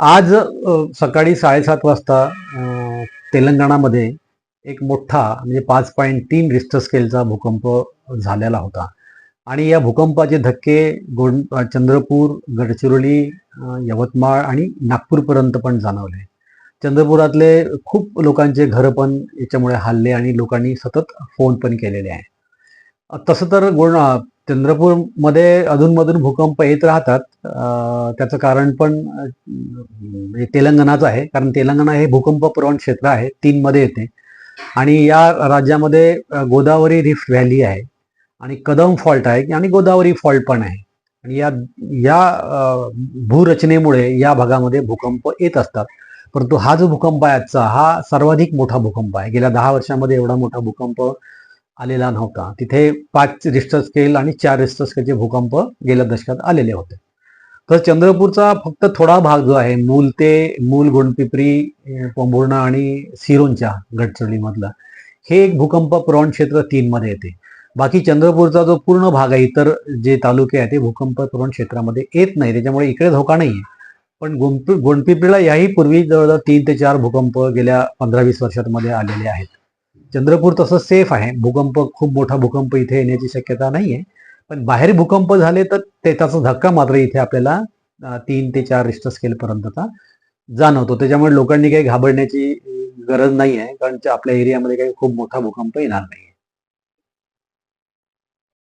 आज सकाळी साडेसात वाजता तेलंगणामध्ये एक मोठा म्हणजे पाच पॉईंट तीन रिस्टर स्केलचा भूकंप झालेला होता. आणि या भूकंपाचे धक्के गोंड चंद्रपूर गडचिरोली यवतमाळ आणि नागपूरपर्यंत पण जाणवले. चंद्रपुरातले खूप लोकांचे घरं पण याच्यामुळे हल्ले आणि लोकांनी सतत फोन पण केलेले आहे. तसं तर गोंड चंद्रपूरमध्ये अधूनमधून भूकंप येत राहतात. त्याचं कारण पण तेलंगणाचं आहे. कारण तेलंगणा हे भूकंप प्रवण क्षेत्र आहे. तीन मध्ये येते. आणि या राज्यामध्ये गोदावरी रिफ्ट व्हॅली आहे. आणि कदम फॉल्ट आहे. आणि गोदावरी फॉल्ट पण आहे. आणि या या भूरचनेमुळे या भागामध्ये भूकंप येत असतात. परंतु हा जो भूकंप आहे आजचा हा सर्वाधिक मोठा भूकंप आहे. गेल्या दहा वर्षामध्ये एवढा मोठा भूकंप आलेला नव्हता. तिथे पाच रिस्टर स्केल आणि चार रिस्टर स्केलचे भूकंप गेल्या दशकात आलेले होते. तर चंद्रपूरचा फक्त थोडा भाग जो आहे मूल ते मूल गोंडपिपरी अं, पोंभुर्णा आणि सिरोंच्या गडचिरोलीमधला हे एक भूकंप प्रवण क्षेत्र तीनमध्ये येते. बाकी चंद्रपूरचा जो पूर्ण भाग आहे इतर जे तालुके आहे ते भूकंप प्रवण क्षेत्रामध्ये येत नाही. त्याच्यामुळे इकडे धोका नाही आहे पण गोंडपि गोंडपिपरीला याही पूर्वी जवळजवळ तीन ते चार भूकंप गेल्या पंधरा वीस वर्षांमध्ये आलेले आहेत. चंद्रपूर तसं सेफ आहे. भूकंप खूप मोठा भूकंप इथे येण्याची शक्यता नाही आहे पण बाहेर भूकंप झाले तर ते त्याचा धक्का मात्र इथे आपल्याला तीन ते चार रिस्टर स्केलपर्यंतचा जाणवतो. त्याच्यामुळे लोकांनी काही घाबरण्याची गरज नाही आहे कारण आपल्या एरियामध्ये काही खूप मोठा भूकंप येणार नाही